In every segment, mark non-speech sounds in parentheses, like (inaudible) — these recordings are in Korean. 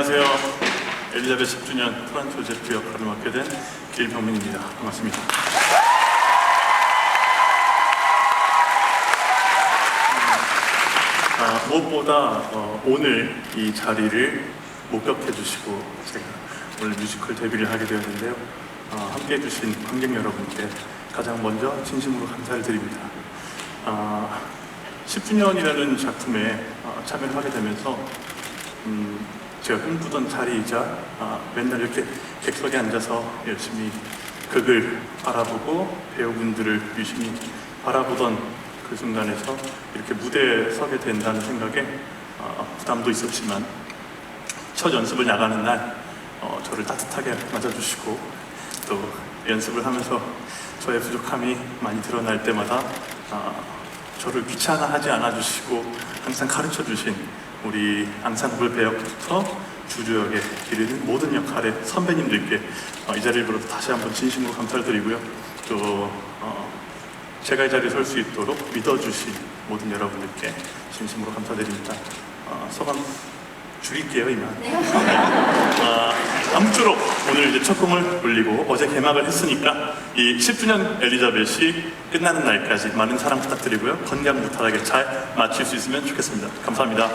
안녕하세요. 엘리자베스 10주년 프란츠 조제프 역할을 맡게 된 길병민입니다. 반갑습니다. 아, 무엇보다 어, 오늘 이 자리를 목격해 주시고 제가 오늘 뮤지컬 데뷔를 하게 되었는데요. 어, 함께 해주신 관객 여러분께 가장 먼저 진심으로 감사를 드립니다. 아, 10주년이라는 작품에 어, 참여를 하게 되면서 음, 제가 꿈꾸던 자리이자 아, 맨날 이렇게 객석에 앉아서 열심히 극을 바라보고 배우분들을 유심히 바라보던 그 순간에서 이렇게 무대에 서게 된다는 생각에 아, 부담도 있었지만 첫 연습을 나가는 날 어, 저를 따뜻하게 맞아주시고 또 연습을 하면서 저의 부족함이 많이 드러날 때마다 아, 저를 귀찮아하지 않아주시고 항상 가르쳐 주신 우리 앙상블 배역부터 주주역에 이르는 모든 역할의 선배님들께 어, 이 자리를 빌어서 다시 한번 진심으로 감사를 드리고요. 또 어, 제가 이 자리에 설 수 있도록 믿어주신 모든 여러분들께 진심으로 감사드립니다. 어, 소감 줄일게요, 이만. (laughs) 아, 아무쪼록 오늘 이제 첫 공을 올리고 어제 개막을 했으니까 이 10주년 엘리자벳이 끝나는 날까지 많은 사랑 부탁드리고요. 건강 무탈하게 잘 마칠 수 있으면 좋겠습니다. 감사합니다.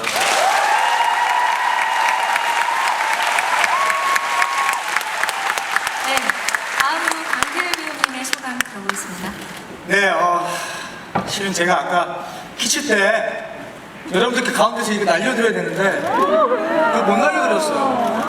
다음으로 강길 배우님의 소감 들어보겠습니다. 네, 어, 실은 제가 아까 키치 때 여러분들께 가운데서 이거 날려드려야 되는데 그거 못 날려드렸어요.